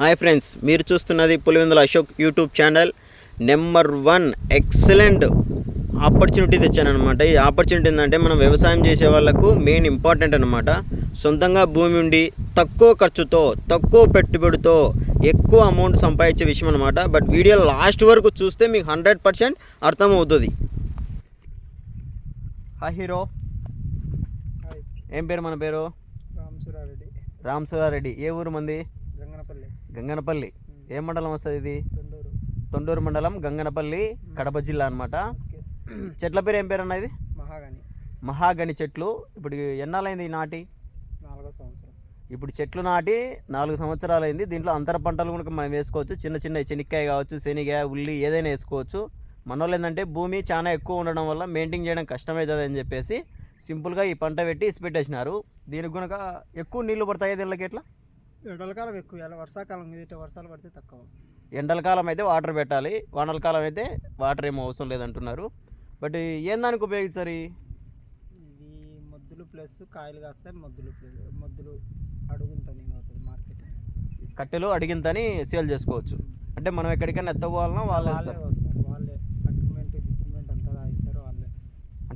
Hi friends మీరు చూస్తున్నది Pulivendula Ashok YouTube channel. Number one excellent opportunity తెచ్చానమాట ఈ opportunity ఏంటంటే మనం వ్యవసాయం చేసే వాళ్ళకు మెయిన్ ఇంపార్టెంట్ అనమాట సొంతంగా భూమి ఉండి తక్కువ ఖర్చుతో తక్కువ పెట్టుబడితో ఎక్కువ అమౌంట్ సంపాదించే విషయం అనమాట బట్ వీడియో లాస్ట్ వరకు చూస్తే మీకు హండ్రెడ్ పర్సెంట్ అర్థమవుతుంది. హాయ్ హీరో ఏం పేరు మన పేరు? రామసురారెడ్డి రామ్ సుధారెడ్డి ఏ ఊరు మంది? గంగనపల్లి. గంగనపల్లి. ఏ మండలం వస్తుంది ఇది? తొండూరు. మండలం గంగనపల్లి కడప జిల్లా అనమాట చెట్ల పేరు ఏం పేరు అన్న ఇది? మహాగాని. మహాగని చెట్లు. ఇప్పుడు ఎన్నాలైంది ఈ నాటి? నాలుగో సంవత్సరం. ఇప్పుడు చెట్లు నాటి నాలుగు సంవత్సరాలు అయింది దీంట్లో అంతర పంటలు కూడా మనం వేసుకోవచ్చు. చిన్న చిన్న చెనిక్కాయ కావచ్చు శనిగాయ ఉల్లి ఏదైనా వేసుకోవచ్చు. మన వాళ్ళు ఏంటంటే భూమి చాలా ఎక్కువ ఉండడం వల్ల మెయింటైన్ చేయడం కష్టమవుతుంది అని చెప్పేసి సింపుల్గా ఈ పంట పెట్టి ఇసి పెట్టేసినారు దీనికి కనుక ఎక్కువ నీళ్ళు పడతాయి దీనికి ఎట్లా? ఎండలకాలం ఎక్కువ ఇలా వర్షాకాలం ఇట్లా వర్షాలు పడితే తక్కువ. ఎండల కాలం అయితే వాటర్ పెట్టాలి. వానల కాలం అయితే వాటర్ ఏమో అవసరం లేదంటున్నారు. బట్ ఏం దానికి ఉపయోగిస్తారు ఈ? ఇది మొద్దులు ప్లస్ కాయలు కాస్తాయి మొద్దులు మొద్దులు అడుగుంతని మార్కెట్. కట్టెలు అడిగిందని సేల్ చేసుకోవచ్చు. అంటే మనం ఎక్కడికైనా ఎత్తపోవాలన్నా వాళ్ళే అగ్రిమెంట్ గిగ్రిమెంట్ అంతా రాయిస్తారు వాళ్ళే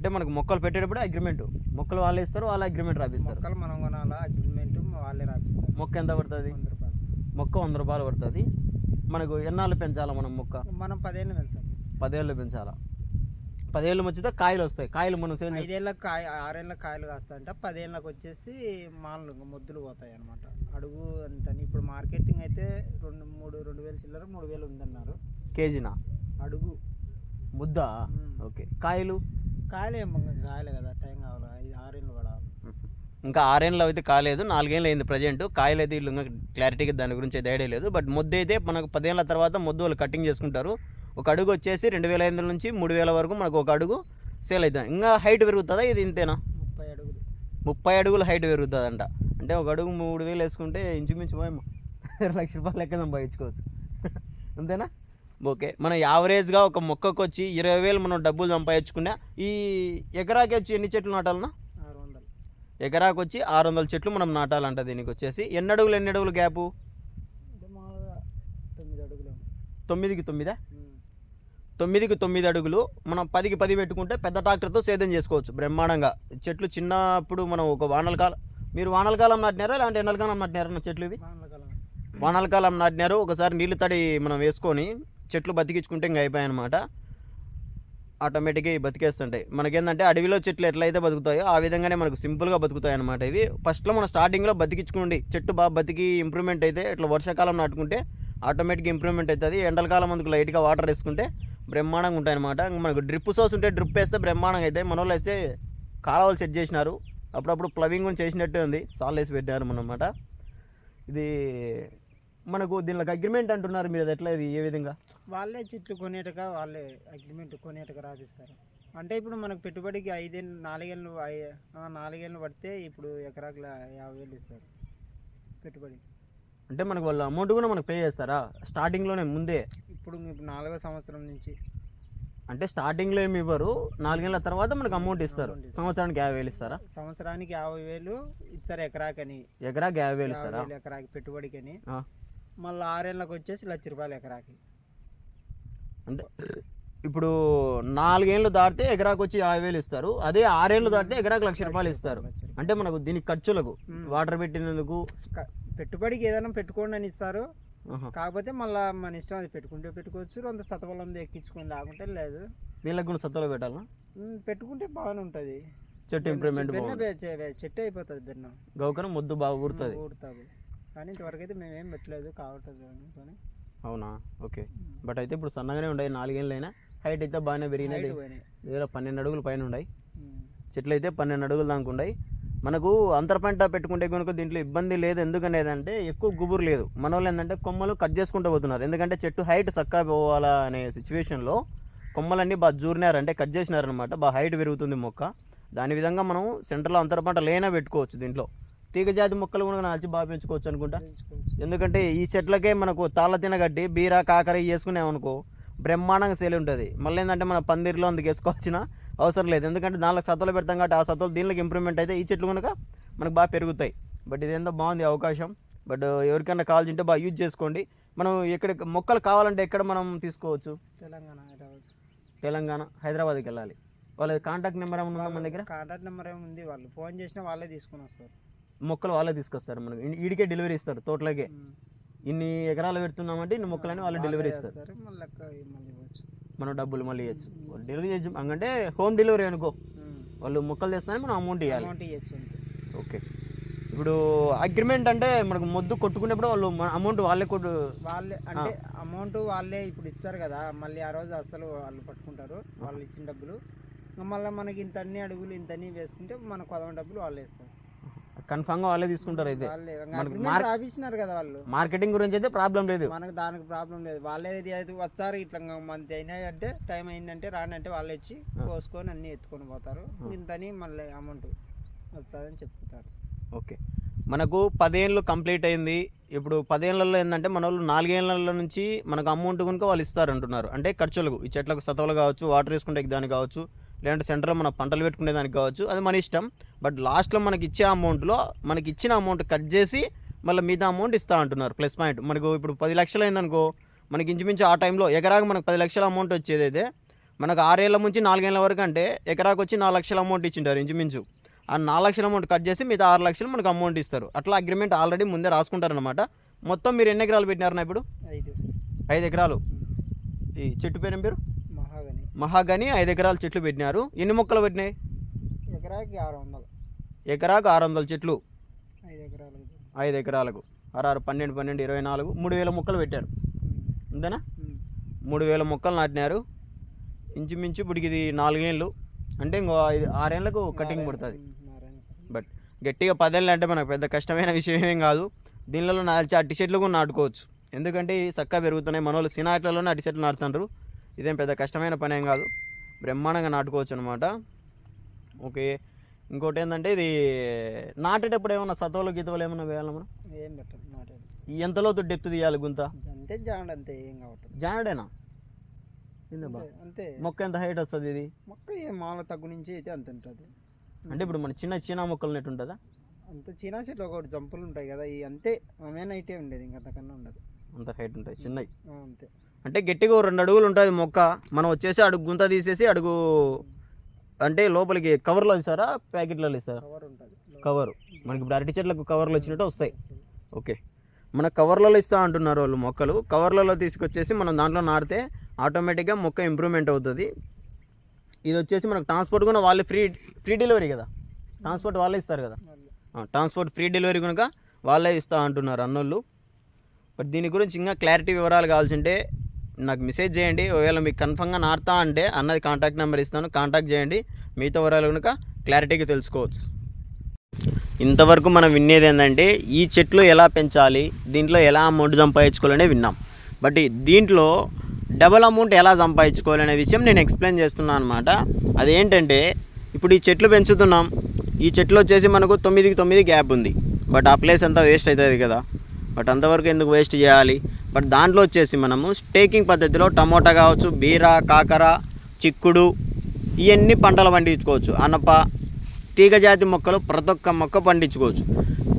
అంటే మనకు మొక్కలు పెట్టేటప్పుడు అగ్రిమెంట్ మొక్కలు వాళ్ళే ఇస్తారు వాళ్ళ అగ్రిమెంట్ రాపిస్తారు. మొక్కలు మనం కొనాలా? అగ్రిమెంట్ వాళ్ళే రాపిస్తారు. మొక్క ఎంత పడుతుంది? మొక్క వంద రూపాయలు పడుతుంది. మనకు ఎన్నాళ్ళు పెంచాలా మనం మొక్క? మనం పదేళ్ళు పెంచాలి. పదేళ్ళు పెంచాలా? పదేళ్ళు వచ్చితే కాయలు వస్తాయి. కాయలు మనం సేల్ ఐదేళ్ళ కాయ ఆరేళ్ళ కాయలు కాస్తాయంట. పదేళ్ళకి వచ్చేసి ఇంకా మొద్దులు పోతాయి అనమాట అడుగు అంత ఇప్పుడు మార్కెటింగ్ అయితే రెండు మూడు రెండు వేలు చిల్లర మూడు వేలు ఉందన్నారు. కేజీనా? అడుగు. ముద్ద. ఓకే. కాయలు? కదా టైం కావాలి. ఐదు ఆరేళ్ళు పడాలి ఇంకా ఆరేళ్ళు అయితే కాలేదు నాలుగేళ్ళు అయింది ప్రజెంట్. కాయలు అయితే వీళ్ళు ఇంకా క్లారిటీగా దాని గురించి అయితే ఐడియా లేదు. బట్ ముద్ద అయితే మనకు పదేళ్ళ తర్వాత ముద్దు వాళ్ళు కటింగ్ చేసుకుంటారు. ఒక అడుగు వచ్చేసి రెండు వేల ఐదు నుంచి మూడు వేల వరకు మనకు ఒక అడుగు సేల్ అవుతుంది. ఇంకా హైట్ పెరుగుతుందా? ఇది ఇంతేనా? ముప్పై అడుగులు. ముప్పై అడుగులు హైట్ పెరుగుతుందంట. అంటే ఒక అడుగు మూడు వేలు వేసుకుంటే ఇంచుమించు మేము లక్ష రూపాయలు లెక్క సంపాదించుకోవచ్చు. అంతేనా? ఓకే. మనం యావరేజ్గా ఒక మొక్కకు వచ్చి ఇరవై వేలు మనం డబ్బులు సంపాదించుకున్నా ఈ ఎకరాకి వచ్చి ఎన్ని చెట్లు నాటాలన్నా? ఆరు వందలు ఎకరాకు వచ్చి ఆరు వందల చెట్లు మనం నాటాలంట దీనికి వచ్చేసి ఎన్ని అడుగులు ఎన్ని అడుగులు గ్యాపు తొమ్మిదికి తొమ్మిదా. తొమ్మిదికి తొమ్మిది అడుగులు మనం పదికి పది పెట్టుకుంటే పెద్ద ట్రాక్టర్తో సేద్యం చేసుకోవచ్చు బ్రహ్మాండంగా. చెట్లు చిన్నప్పుడు మనం ఒక వానల కాలం మీరు వానల కాలం నాటినారా? లేదంటే ఎండల కాలం నాటినారా చెట్లు ఇవి? వానల కాలం నాటినారు. ఒకసారి నీళ్ళు తడి మనం వేసుకొని చెట్లు బతికించుకుంటే ఇంకా అయిపోయాయి అనమాట ఆటోమేటిక్గా ఇవి బతికేస్తుంటాయి. మనకేంటంటే అడవిలో చెట్లు ఎట్లయితే బతుకుతాయో ఆ విధంగానే మనకు సింపుల్గా బతుకుతాయి అనమాట ఇవి. ఫస్ట్లో మనం స్టార్టింగ్లో బతికించుకోండి. చెట్టు బాగా బతికి ఇంప్రూవ్మెంట్ అయితే ఇట్లా వర్షాకాలం నాటుకుంటే ఆటోమేటిక్గా ఇంప్రూవ్మెంట్ అవుతుంది. ఎండలకాలం అందుకు లైట్గా వాటర్ వేసుకుంటే బ్రహ్మాండంగా ఉంటాయి అనమాట మనకు డ్రిప్ సోర్స్ ఉంటే డ్రిప్ వేస్తే బ్రహ్మాండంగా అయితే మన వాళ్ళు వేస్తే కాలువలు సెట్ చేసినారు. అప్పుడప్పుడు ప్లవింగ్ చేసినట్టే ఉంది. సాల్ వేసి పెట్టారు అనమాట ఇది మనకు దీనికి అగ్రిమెంట్ అంటున్నారు మీరు అది ఎట్లా ఇది? ఏ విధంగా? వాళ్ళే చెట్లు కొనేటగా వాళ్ళే అగ్రిమెంట్ కొనేటగా రాసిస్తారు. అంటే ఇప్పుడు మనకు పెట్టుబడికి ఐదేళ్ళు నాలుగేళ్ళు నాలుగేళ్ళు పడితే ఇప్పుడు ఎకరాకు యాభై వేలు ఇస్తారు పెట్టుబడి. అంటే మనకు వాళ్ళు అమౌంట్ కూడా మనకు పే చేస్తారా? స్టార్టింగ్లోనే ముందే? ఇప్పుడు ఇప్పుడు నాలుగో సంవత్సరం నుంచి. అంటే స్టార్టింగ్లో ఏమి ఇవ్వరు నాలుగేళ్ళ తర్వాత మనకు అమౌంట్ ఇస్తారు. సంవత్సరానికి యాభై వేలు ఇస్తారా? సంవత్సరానికి యాభై వేలు ఇస్తారు ఎకరాకని. ఎకరాకి యాభై వేలు ఇస్తారా? ఎకరాకి పెట్టుబడికని. ఆ. మళ్ళీ ఆరేళ్ళకి వచ్చేసి లక్ష రూపాయలు ఎకరాకి. అంటే ఇప్పుడు నాలుగేళ్ళు దాటితే ఎకరాకి వచ్చి యాభై వేలు ఇస్తారు. అదే ఆరేళ్ళు దాటితే ఎకరాకి లక్ష రూపాయలు ఇస్తారు. అంటే మనకు దీనికి ఖర్చులకు. వాటర్ పెట్టినందుకు పెట్టుబడికి ఏదైనా పెట్టుకోండి అని ఇస్తారు. కాకపోతే మళ్ళీ మన ఇష్టం అది పెట్టుకుంటే పెట్టుకోవచ్చు. కొంత సతబలం ఎక్కించుకొని లేకుంటే లేదు. నీళ్ళకు కూడా సత్తులో పెట్టాలా? పెట్టుకుంటే బాగానే ఉంటుంది. చెట్టు ఇంప్రూవ్మెంట్ చెట్టు అయిపోతుంది బెన్నం గౌకరం ముద్దు బాగా ఊరుతుంది. ఊడుతుంది కానీ ఇంతవరకు అయితే మేమేం పెట్టలేదు కావట్లేదు అనుకొని అవునా? ఓకే. బట్ అయితే ఇప్పుడు సన్నగానే ఉన్నాయి నాలుగేళ్ళు అయినా హైట్ అయితే బాగానే పోయినాయి. దగ్గర పన్నెండు అడుగులు పైన ఉన్నాయి. చెట్లు అయితే పన్నెండు అడుగులు దాకా ఉన్నాయి మనకు అంతర పంట పెట్టుకుంటే కనుక దీంట్లో ఇబ్బంది లేదు. ఎందుకనేది అంటే ఎక్కువ గుబురు లేదు. మన వాళ్ళు ఏంటంటే కొమ్మలు కట్ చేసుకుంటూ పోతున్నారు. ఎందుకంటే చెట్టు హైట్ చక్కగా పోవాలా అనే సిచ్యువేషన్లో కొమ్మలన్నీ బాగా జూరినారు. అంటే కట్ చేసినారనమాట బాగా హైట్ పెరుగుతుంది మొక్క. దాని విధంగా మనం సెంటర్లో అంతర పంట లేనా పెట్టుకోవచ్చు దీంట్లో. తీగ జాతి మొక్కలు కూడా నాచి బాగా పెంచుకోవచ్చు అనుకుంటా? ఎందుకంటే ఈ చెట్లకే మనకు తాళ్ళ తినగట్టి బీర కాకర ఇవి వేసుకున్నామనుకో బ్రహ్మాండంగా సేల్ ఉంటుంది. మళ్ళీ ఏంటంటే మన పందిరిలో అందుకు వేసుకోవాల్సిన అవసరం లేదు. ఎందుకంటే దానిలో సత్తులు పెడతాం కాబట్టి ఆ సత్తులు దీనికి ఇంప్రూవ్మెంట్ అయితే ఈ చెట్లు కనుక మనకు బాగా పెరుగుతాయి. బట్ ఇదేందో బాగుంది అవకాశం. బట్ ఎవరికైనా కావాల్సి ఉంటే బాగా యూజ్ చేసుకోండి. మనం ఎక్కడ మొక్కలు కావాలంటే ఎక్కడ మనం తీసుకోవచ్చు? తెలంగాణ హైదరాబాద్. తెలంగాణ హైదరాబాద్కి వెళ్ళాలి. వాళ్ళ కాంటాక్ట్ నెంబర్ ఏమైనా ఉందా మన దగ్గర? కాంటాక్ట్ నెంబర్ ఏముంది? వాళ్ళు ఫోన్ చేసినా వాళ్ళే తీసుకొని వస్తారు. మొక్కలు వాళ్ళే తీసుకొస్తారు మనకి. ఈడికే డెలివరీ ఇస్తారు తోటలోకే. ఇన్ని ఎకరాలు పెడుతున్నామంటే ఇన్ని మొక్కలని వాళ్ళు డెలివరీ ఇస్తారు. మనం డబ్బులు మళ్ళీ ఇవ్వచ్చు. డెలివరీ చేసి అంటే హోమ్ డెలివరీ అనుకో. వాళ్ళు మొక్కలు తెస్తున్నారని మనం అమౌంట్ ఇవ్వాలి ఓకే. ఇప్పుడు అగ్రిమెంట్ అంటే మనకు మొద్దు కొట్టుకునేప్పుడు వాళ్ళు అమౌంట్ వాళ్ళే కొట్టు వాళ్ళే అంటే అమౌంట్ వాళ్ళే ఇప్పుడు ఇచ్చారు కదా మళ్ళీ ఆ రోజు అసలు వాళ్ళు పట్టుకుంటారు వాళ్ళు ఇచ్చిన డబ్బులు. మళ్ళీ మనకి ఇంత అన్ని అడుగులు ఇంత అన్ని వేసుకుంటే మన కొదవ డబ్బులు వాళ్ళే ఇస్తారు. కన్ఫామ్గా వాళ్ళే తీసుకుంటారు అయితే. మనకి కదా వాళ్ళు. మార్కెటింగ్ గురించి అయితే ప్రాబ్లం లేదు. మనకు దానికి ప్రాబ్లం లేదు. వాళ్ళే అయితే వచ్చారు ఇట్లా మంత్ అయినాయి అంటే టైం అయిందంటే రాని అంటే వాళ్ళు వచ్చి కోసుకొని అన్ని ఎత్తుకొని పోతారు. ఇంతని మళ్ళీ అమౌంట్ వస్తుందని చెప్తారు. ఓకే. మనకు పదేళ్ళు కంప్లీట్ అయింది. ఇప్పుడు పదేళ్ళలో ఏంటంటే మన వాళ్ళు నాలుగేళ్ళ నుంచి మనకు అమౌంట్ కనుక వాళ్ళు ఇస్తారు అంటున్నారు అంటే ఖర్చులకు ఈ చెట్లకు సతవలు కావచ్చు వాటర్ వేసుకుంటే దానికి కావచ్చు లేదంటే సెంటర్లో మన పంటలు పెట్టుకునే దానికి కావచ్చు అది మన ఇష్టం. బట్ లాస్ట్లో మనకి ఇచ్చే అమౌంట్లో మనకి ఇచ్చిన అమౌంట్ కట్ చేసి మళ్ళీ మిగతా అమౌంట్ ఇస్తా అంటున్నారు ప్లస్ పాయింట్. మనకు ఇప్పుడు పది లక్షలు అయిందనుకో మనకి ఇంచుమించు ఆ టైంలో ఎకరాకు మనకు పది లక్షల అమౌంట్ వచ్చేది అయితే మనకు ఆరేళ్ళ నుంచి నాలుగేళ్ళ వరకు అంటే ఎకరాకు వచ్చి నాలుగు లక్షల అమౌంట్ ఇచ్చింటారు ఇంచుమించు. ఆ నాలుగు లక్షల అమౌంట్ కట్ చేసి మిగతా ఆరు లక్షలు మనకు అమౌంట్ ఇస్తారు. అట్లా అగ్రిమెంట్ ఆల్రెడీ ముందే రాసుకుంటారనమాట మొత్తం మీరు ఎన్ని ఎకరాలు పెట్టినారన్న ఇప్పుడు? ఐదు. ఐదు ఎకరాలు. ఈ చెట్టు పేరు పేరు? మహాగని ఐదు ఎకరాలు చెట్లు పెట్టినారు. ఎన్ని మొక్కలు పెట్టినాయి? ఎకరాకి ఆరు వందలు. ఎకరాకు ఆరు వందల చెట్లు. ఐదు ఎకరాలకు ఐదు ఎకరాలకు. ఆరు ఆరు పన్నెండు పన్నెండు ఇరవై నాలుగు మూడు వేల మొక్కలు పెట్టారు. అంతేనా. మూడు వేల మొక్కలు నాటినారు. ఇంచుమించు ఇప్పటికి ఇది నాలుగేళ్ళు అంటే ఇంకో ఐదు ఆరేళ్ళకు కటింగ్ పుడుతుంది. బట్ గట్టిగా పదేళ్ళు అంటే మనకు పెద్ద కష్టమైన విషయం ఏం కాదు. దీనిలో నాల్చి అట్టి చెట్లు కూడా నాటుకోవచ్చు. ఎందుకంటే చక్కగా పెరుగుతున్నాయి. మన వాళ్ళు సినాట్లలోనే అట్టి చెట్లు నాటుతుండ్రు. ఇదేం పెద్ద కష్టమైన పని ఏం కాదు. బ్రహ్మాండంగా నాటుకోవచ్చు అనమాట ఓకే. ఇంకోటి ఏంటంటే ఇది నాటేటప్పుడు ఏమన్నా సతవలు గీతవలు ఏమన్నా వేయాలి మనం ఏం పెట్టదు నాటేది ఈ ఎంత లోతు డెప్త్ తీయాలి గుంత? అంతే జాండ్ అంతే ఏం కావట్లేదు. జానడేనా బా అంతే- మొక్క ఎంత హైట్ వస్తుంది ఇది? మొక్క ఏ మాల తగ్గు నుంచి అయితే అంత ఉంటుంది. అంటే ఇప్పుడు మన చిన్న చిన్న మొక్కలు నెట్టు ఉంటుందా? అంత చిన్న చెట్లు ఒకటి జంపులు ఉంటాయి కదా ఈ అంతే ఆమెన్ అయితే ఉండేది ఇంకా అంతకన్నా ఉండదు. అంత హైట్ ఉంటాయి చిన్నవి అంతే. అంటే గట్టిగా రెండు అడుగులు ఉంటుంది మొక్క. మనం వచ్చేసి అడుగు గుంత తీసేసి అడుగు అంటే లోపలికి కవర్లో ఇస్తారా ప్యాకెట్లో ఇస్తారా కవర్ ఉంటుంది. కవర్. మనకి ఇప్పుడు అరటి చెట్లకు కవర్లు వచ్చినట్టు వస్తాయి. ఓకే. మన కవర్లలో ఇస్తా అంటున్నారు వాళ్ళు మొక్కలు. కవర్లలో తీసుకొచ్చేసి మనం దాంట్లో నాటితే ఆటోమేటిక్గా మొక్క ఇంప్రూవ్మెంట్ అవుతుంది. ఇది వచ్చేసి మనకు ట్రాన్స్పోర్ట్ కూడా వాళ్ళే ఫ్రీ ఫ్రీ డెలివరీ కదా? ట్రాన్స్పోర్ట్ వాళ్ళే ఇస్తారు కదా? ట్రాన్స్పోర్ట్ ఫ్రీ డెలివరీ కనుక వాళ్ళే ఇస్తా అంటున్నారు అన్నోళ్ళు. బట్ దీని గురించి ఇంకా క్లారిటీ వివరాలు కావాల్సి ఉంటే నాకు మెసేజ్ చేయండి. ఒకవేళ మీకు కన్ఫర్మ్గా నార్తా అంటే అన్నది కాంటాక్ట్ నెంబర్ ఇస్తాను. కాంటాక్ట్ చేయండి. మిగతా వివరాలు కనుక క్లారిటీగా తెలుసుకోవచ్చు. ఇంతవరకు మనం వినేది ఏంటంటే ఈ చెట్లు ఎలా పెంచాలి దీంట్లో ఎలా అమౌంట్ సంపాదించుకోవాలనే విన్నాం. బట్ దీంట్లో డబల్ అమౌంట్ ఎలా సంపాదించుకోవాలనే విషయం నేను ఎక్స్ప్లెయిన్ చేస్తున్నాను అనమాట అదేంటంటే ఇప్పుడు ఈ చెట్లు పెంచుతున్నాం. ఈ చెట్లు వచ్చేసి మనకు తొమ్మిదికి తొమ్మిది గ్యాప్ ఉంది. బట్ ఆ ప్లేస్ అంతా వేస్ట్ అవుతుంది కదా. బట్ అంతవరకు ఎందుకు వేస్ట్ చేయాలి? బట్ దాంట్లో వచ్చేసి మనము స్టేకింగ్ పద్ధతిలో టమోటా కావచ్చు బీర కాకర చిక్కుడు ఇవన్నీ పంటలు పండించుకోవచ్చు. అనప తీగజాతి మొక్కలు ప్రతి ఒక్క మొక్క పండించుకోవచ్చు.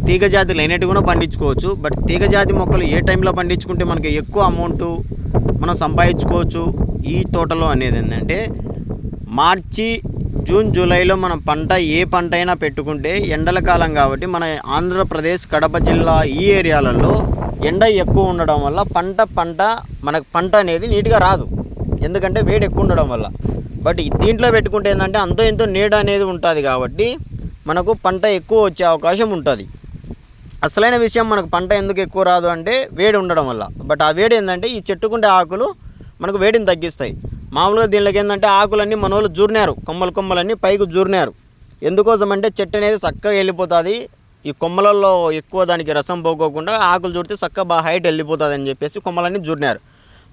తీగజాతి లేనట్టు కూడా పండించుకోవచ్చు. బట్ తీగజాతి మొక్కలు ఏ టైంలో పండించుకుంటే మనకి ఎక్కువ అమౌంట్ మనం సంపాదించుకోవచ్చు? ఈ తోటలో అనేది ఏంటంటే మార్చి జూన్ జూలైలో మనం పంట ఏ పంట అయినా పెట్టుకుంటే ఎండల కాలం కాబట్టి మన ఆంధ్రప్రదేశ్ కడప జిల్లా ఈ ఏరియాలలో ఎండ ఎక్కువ ఉండడం వల్ల పంట పంట మనకు పంట అనేది నీట్గా రాదు. ఎందుకంటే వేడి ఎక్కువ ఉండడం వల్ల. బట్ దీంట్లో పెట్టుకుంటే ఏంటంటే అంతో ఎంతో నీడ అనేది ఉంటుంది కాబట్టి మనకు పంట ఎక్కువ వచ్చే అవకాశం ఉంటుంది. అసలైన విషయం మనకు పంట ఎందుకు ఎక్కువ రాదు అంటే వేడి ఉండడం వల్ల. బట్ ఆ వేడి ఏంటంటే ఈ చెట్టుకుండే ఆకులు మనకు వేడిని తగ్గిస్తాయి. మామూలుగా దీనిలోకి ఏంటంటే ఆకులన్నీ మన వాళ్ళు జూరినారు. కొమ్మలు కొమ్మలన్నీ పైకి జూరినారు. ఎందుకోసం అంటే చెట్టు అనేది చక్కగా వెళ్ళిపోతుంది. ఈ కొమ్మలలో ఎక్కువ దానికి రసం పోకోకుండా ఆకులు చూడితే చక్కగా బాగా హైట్ వెళ్ళిపోతుంది అని చెప్పేసి కొమ్మలన్నీ జూరినారు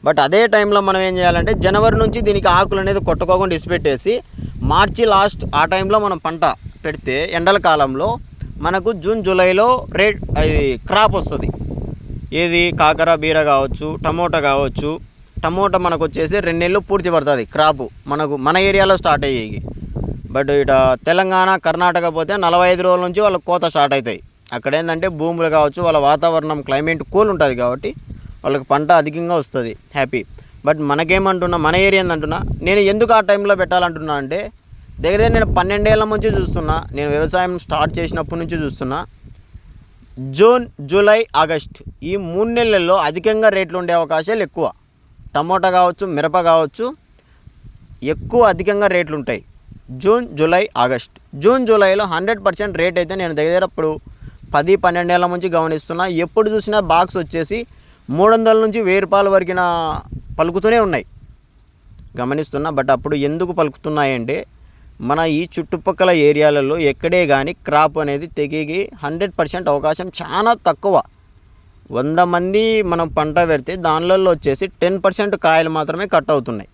బట్ అదే టైంలో మనం ఏం చేయాలంటే జనవరి నుంచి దీనికి ఆకులు అనేది కొట్టుకోకుండా ఇసిపెట్టేసి మార్చి లాస్ట్ ఆ టైంలో మనం పంట పెడితే ఎండల కాలంలో మనకు జూన్ జూలైలో రేట్ అది క్రాప్ వస్తుంది. ఏది? కాకర బీర కావచ్చు టమోటా కావచ్చు. టమోటా మనకు వచ్చేసి రెండు నెలలు పూర్తి పడుతుంది క్రాపు. మనకు మన ఏరియాలో స్టార్ట్ అయ్యేవి బట్ ఇట తెలంగాణ కర్ణాటక పోతే నలభై ఐదు రోజుల నుంచి వాళ్ళ కోత స్టార్ట్ అవుతాయి అక్కడ ఏంటంటే భూములు కావచ్చు వాళ్ళ వాతావరణం క్లైమేట్ కూల్ ఉంటుంది కాబట్టి వాళ్ళకి పంట అధికంగా వస్తుంది హ్యాపీ బట్ మనకేమంటున్నా మన ఏరియా అంటున్నా నేను ఎందుకు ఆ టైంలో పెట్టాలంటున్నా అంటే దగ్గర దగ్గర నేను పన్నెండేళ్ళ నుంచి చూస్తున్నా నేను వ్యవసాయం స్టార్ట్ చేసినప్పటి నుంచి చూస్తున్నా జూన్ జూలై ఆగస్ట్ ఈ మూడు నెలల్లో అధికంగా రేట్లు ఉండే అవకాశాలు ఎక్కువ. టమోటా కావచ్చు మిరప కావచ్చు ఎక్కువ అధికంగా రేట్లు ఉంటాయి. June July August. జూన్ జూలైలో హండ్రెడ్ పర్సెంట్ రేట్ అయితే నేను దగ్గర ఇప్పుడు పది పన్నెండేళ్ళ నుంచి గమనిస్తున్నా. ఎప్పుడు చూసినా బాక్స్ వచ్చేసి మూడు వందల నుంచి వెయ్యి రూపాయల వరకున పలుకుతూనే ఉన్నాయి. గమనిస్తున్నా బట్ అప్పుడు ఎందుకు పలుకుతున్నాయంటే మన ఈ చుట్టుపక్కల ఏరియాలలో ఎక్కడే కానీ క్రాప్ అనేది తెగిగి హండ్రెడ్ పర్సెంట్ అవకాశం చాలా తక్కువ. వంద మంది మనం పంట పెడితే దానిలో వచ్చేసి టెన్ పర్సెంట్ కాయలు మాత్రమే కట్ అవుతున్నాయి.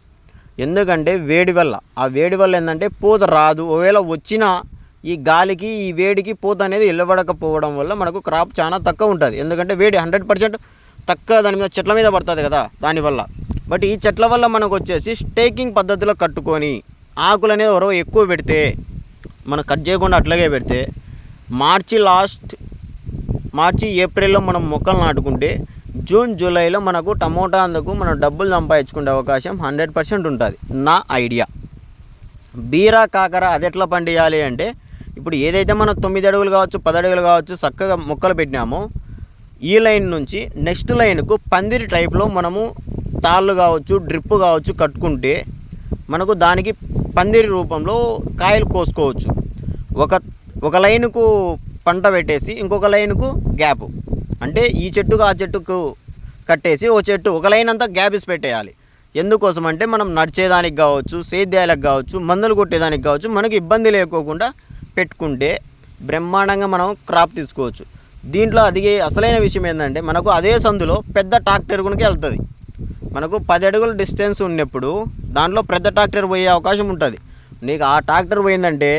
ఎందుకంటే వేడి వల్ల. ఆ వేడి వల్ల ఏంటంటే పూత రాదు. ఒకవేళ వచ్చినా ఈ గాలికి ఈ వేడికి పూత అనేది ఇల్లబడకపోవడం వల్ల మనకు క్రాప్ చాలా తక్కువ ఉంటుంది. ఎందుకంటే వేడి హండ్రెడ్ పర్సెంట్ తక్కువ దాని మీద చెట్ల మీద పడుతుంది కదా దానివల్ల బట్ ఈ చెట్ల వల్ల మనకు వచ్చేసి స్టేకింగ్ పద్ధతిలో కట్టుకొని ఆకులు అనేది ఎవరో ఎక్కువ పెడితే మనం కట్ చేయకుండా అట్లాగే పెడితే మార్చి లాస్ట్ మార్చి ఏప్రిల్లో మనం మొక్కలు నాటుకుంటే జూన్ జూలైలో మనకు టమోటా అందుకు మనం డబ్బులు సంపాదించుకునే అవకాశం హండ్రెడ్ పర్సెంట్ ఉంటుంది నా ఐడియా. బీరా కాకర అది ఎట్లా పండియాలి అంటే ఇప్పుడు ఏదైతే మనం తొమ్మిది అడుగులు కావచ్చు పది అడుగులు కావచ్చు చక్కగా మొక్కలు పెట్టినామో ఈ లైన్ నుంచి నెక్స్ట్ లైన్కు పందిరి టైప్లో మనము తాళ్ళు కావచ్చు డ్రిప్ కావచ్చు కట్టుకుంటే మనకు దానికి పందిరి రూపంలో కాయలు కోసుకోవచ్చు. ఒక ఒక లైనుకు పంట పెట్టేసి ఇంకొక లైనుకు గ్యాప్. అంటే ఈ చెట్టుకు ఆ చెట్టుకు కట్టేసి ఓ చెట్టు ఒక లైన్ అంతా గ్యాప్ పెట్టేయాలి. ఎందుకోసం అంటే మనం నడిచేదానికి కావచ్చు సేద్యాలకు కావచ్చు మందులు కొట్టేదానికి కావచ్చు మనకి ఇబ్బంది లేకోకుండా పెట్టుకుంటే బ్రహ్మాండంగా మనం క్రాప్ తీసుకోవచ్చు. దీంట్లో అది అసలైన విషయం ఏంటంటే మనకు అదే సందులో పెద్ద ట్రాక్టర్ కొనికి వెళ్తుంది. మనకు పది అడుగుల డిస్టెన్స్ ఉన్నప్పుడు దాంట్లో పెద్ద ట్రాక్టర్ పోయే అవకాశం ఉంటుంది. నీకు ఆ ట్రాక్టర్ పోయిందంటే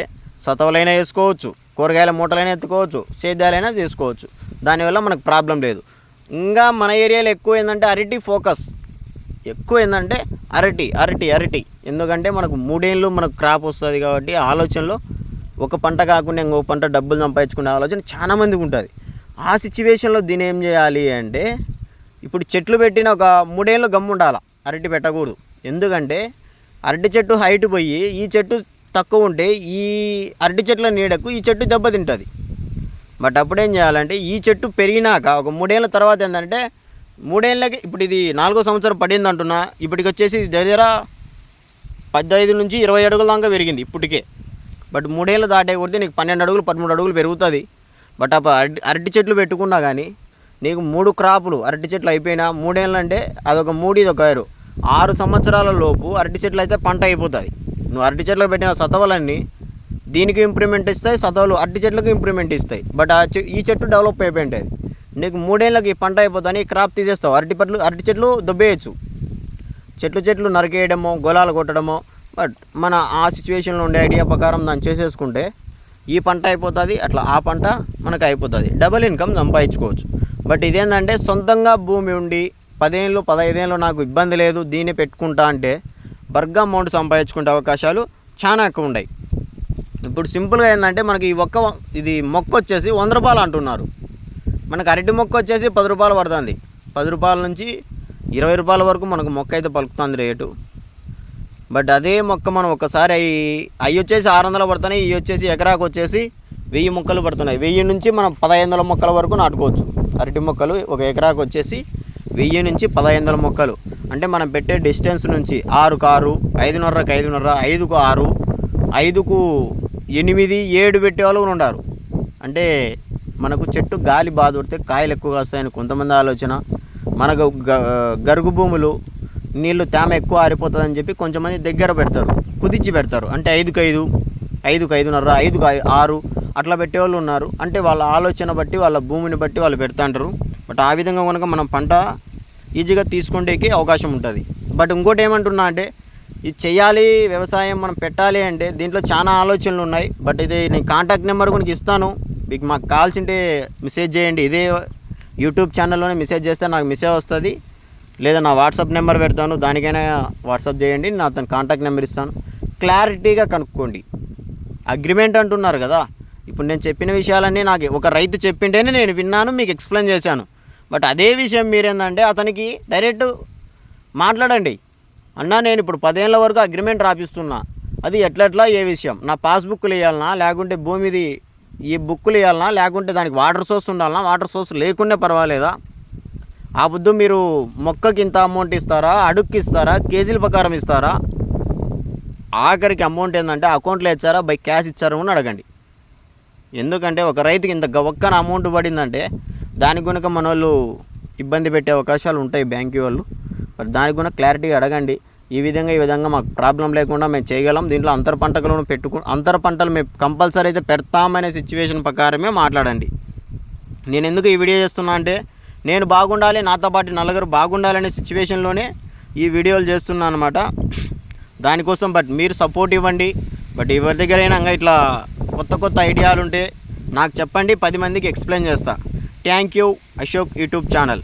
సతవలైనా వేసుకోవచ్చు. కూరగాయల మూటలైనా ఎత్తుకోవచ్చు సేద్యాలైనా చేసుకోవచ్చు. దానివల్ల మనకు ప్రాబ్లం లేదు. ఇంకా మన ఏరియాలో ఎక్కువ ఏంటంటే అరటి ఫోకస్. ఎక్కువ ఏంటంటే అరటి అరటి అరటి. ఎందుకంటే మనకు మూడేళ్ళు మనకు క్రాప్ వస్తుంది కాబట్టి ఆలోచనలో ఒక పంట కాకుండా ఇంకో పంట డబ్బులు సంపాదించుకునే ఆలోచన చాలామందికి ఉంటుంది. ఆ సిచ్యువేషన్లో దీని ఏం చేయాలి అంటే ఇప్పుడు చెట్లు పెట్టిన ఒక మూడేళ్ళు గమ్ము ఉండాలి అరటి పెట్టకూడదు. ఎందుకంటే అరటి చెట్టు హైట్ పోయి ఈ చెట్టు తక్కువ ఉంటే ఈ అరటి చెట్ల నీడకు ఈ చెట్టు దెబ్బతింటుంది. బట్ అప్పుడు ఏం చేయాలంటే ఈ చెట్టు పెరిగినాక ఒక మూడేళ్ళ తర్వాత ఏంటంటే మూడేళ్ళకి ఇప్పుడు ఇది నాలుగో సంవత్సరం పడింది అంటున్నా ఇప్పటికి వచ్చేసి ఇది దగ్గర పద్దెనిమిది నుంచి ఇరవై అడుగుల దాకా పెరిగింది ఇప్పటికే. బట్ మూడేళ్ళు దాటే కొడితే నీకు పన్నెండు అడుగులు పదమూడు అడుగులు పెరుగుతుంది. బట్ అప్పుడు అరటి అరటి చెట్లు పెట్టుకున్నా కానీ నీకు మూడు క్రాపులు అరటి చెట్లు అయిపోయినా మూడేళ్ళు అంటే అదొక మూడు ఇది ఒక ఆరు ఆరు సంవత్సరాల లోపు అరటి చెట్లు అయితే పంట అయిపోతుంది. నువ్వు అరటి చెట్లకు పెట్టిన సతవలన్నీ దీనికి ఇంప్రూవ్మెంట్ ఇస్తాయి సతవలు అరటి చెట్లకు ఇంప్రూవ్మెంట్ ఇస్తాయి. బట్ ఆ చె- ఈ చెట్టు డెవలప్ అయిపోయింటుంది నీకు మూడేళ్ళకి ఈ పంట అయిపోతుంది క్రాప్ తీసేస్తావు. అరటి పట్లు అరటి చెట్లు దొబ్బేయచ్చు. చెట్లు చెట్లు నరికేయడమో గొలాలు కొట్టడమో బట్ మన ఆ సిచ్యువేషన్లో ఉండే ఐడియా ప్రకారం దాన్ని చేసేసుకుంటే ఈ పంట అయిపోతుంది అట్లా ఆ పంట మనకు అయిపోతుంది. డబుల్ ఇన్కమ్ సంపాదించుకోవచ్చు. బట్ ఇదేంటంటే సొంతంగా భూమి ఉండి పదేళ్ళు పదహైదేళ్ళు నాకు ఇబ్బంది లేదు దీన్ని పెట్టుకుంటా అంటే బర్గ్ అమౌంట్ సంపాదించుకునే అవకాశాలు చాలా ఎక్కువ ఉన్నాయి. ఇప్పుడు సింపుల్గా ఏంటంటే మనకి ఈ ఒక్క ఇది మొక్క వచ్చేసి వంద రూపాయలు అంటున్నారు. మనకు అరటి మొక్క వచ్చేసి పది రూపాయలు పడుతుంది. పది రూపాయల నుంచి ఇరవై రూపాయల వరకు మనకు మొక్క అయితే పలుకుతుంది రేటు. బట్ అదే మొక్క మనం ఒకసారి అవి అవి వచ్చేసి ఆరు వందలు పడుతున్నాయి ఇవి వచ్చేసి ఎకరాకు వచ్చేసి వెయ్యి మొక్కలు పడుతున్నాయి. వెయ్యి నుంచి మనం పదహైదు వందల మొక్కల వరకు నాటుకోవచ్చు. అరటి మొక్కలు ఒక ఎకరాకు వచ్చేసి వెయ్యి నుంచి పదహైదు వందల మొక్కలు. అంటే మనం పెట్టే డిస్టెన్స్ నుంచి ఆరుకు ఆరు ఐదున్నరకు ఐదున్నర ఐదుకు ఆరు ఐదుకు ఎనిమిది ఏడు పెట్టే వాళ్ళు కూడా ఉన్నారు అంటే మనకు చెట్టు గాలి బాధ పడితే కాయలు ఎక్కువగా వస్తాయని కొంతమంది ఆలోచన. మనకు గ- గరుగు భూములు నీళ్ళు తేమ ఎక్కువ ఆరిపోతుందని చెప్పి కొంచెంమంది దగ్గర పెడతారు కుదించి పెడతారు. అంటే ఐదుకు ఐదు ఐదుకు ఐదున్నర ఐదుకు ఆరు అట్లా పెట్టేవాళ్ళు ఉన్నారు. అంటే వాళ్ళ ఆలోచన బట్టి వాళ్ళ భూమిని బట్టి వాళ్ళు పెడతా అంటారు. బట్ ఆ విధంగా కనుక మనం పంట ఈజీగా తీసుకుంటేకి అవకాశం ఉంటుంది. బట్ ఇంకోటి ఏమంటున్నా అంటే ఇది చేయాలి వ్యవసాయం మనం పెట్టాలి అంటే దీంట్లో చాలా ఆలోచనలు ఉన్నాయి. బట్ ఇది నేను కాంటాక్ట్ నెంబర్ కూడా ఇస్తాను. మీకు మాకు కావాల్సింటే మెసేజ్ చేయండి. ఇదే యూట్యూబ్ ఛానల్లోనే మెసేజ్ చేస్తే నాకు మెసేజ్ వస్తుంది. లేదా నా వాట్సాప్ నెంబర్ పెడతాను. దానికైనా వాట్సాప్ చేయండి. నా అతను కాంటాక్ట్ నెంబర్ ఇస్తాను. క్లారిటీగా కనుక్కోండి. అగ్రిమెంట్ అంటున్నారు కదా. ఇప్పుడు నేను చెప్పిన విషయాలన్నీ నాకు ఒక రైతు చెప్పింటేనే నేను విన్నాను మీకు ఎక్స్ప్లెయిన్ చేశాను. బట్ అదే విషయం మీరేందంటే అతనికి డైరెక్ట్ మాట్లాడండి. అన్నా నేను ఇప్పుడు పదేళ్ళ వరకు అగ్రిమెంట్ రాపిస్తున్నా. అది ఎట్లెట్లా ఏ విషయం? నా పాస్బుక్లు ఇవ్వాలనా లేకుంటే భూమిది ఈ బుక్కులు ఇవ్వాలనా లేకుంటే దానికి వాటర్ సోర్స్ ఉండాలనా? వాటర్ సోర్స్ లేకుండా పర్వాలేదా? ఆ బుద్ధు మీరు మొక్కకి ఇంత అమౌంట్ ఇస్తారా? అడుక్కి ఇస్తారా? కేజీల ప్రకారం ఇస్తారా? ఆఖరికి అమౌంట్ ఏంటంటే అకౌంట్లో ఇచ్చారా? బై క్యాష్ ఇచ్చారా? అని అడగండి. ఎందుకంటే ఒక రైతుకి ఇంత గవక్కన అమౌంట్ పడిందంటే దానికి కనుక మన వాళ్ళు ఇబ్బంది పెట్టే అవకాశాలు ఉంటాయి బ్యాంక్ వాళ్ళు. మరి దానికి కూడా క్లారిటీగా అడగండి. ఈ విధంగా ఈ విధంగా మాకు ప్రాబ్లం లేకుండా మేము చేయగలం. దీంట్లో అంతర పంటలను పెట్టుకు అంతర పంటలు మేము కంపల్సరీ అయితే పెడతామనే సిచ్యువేషన్ ప్రకారమే మాట్లాడండి. నేను ఎందుకు ఈ వీడియో చేస్తున్నా అంటే నేను బాగుండాలి నాతో పాటు నలుగురు బాగుండాలనే సిచ్యువేషన్లోనే ఈ వీడియోలు చేస్తున్నాను అనమాట దానికోసం బట్ మీరు సపోర్ట్ ఇవ్వండి. బట్ ఎవరి దగ్గరైనా ఇంకా ఇట్లా కొత్త కొత్త ఐడియాలు ఉంటే నాకు చెప్పండి పది మందికి ఎక్స్ప్లెయిన్ చేస్తా. Thank you Ashok YouTube channel.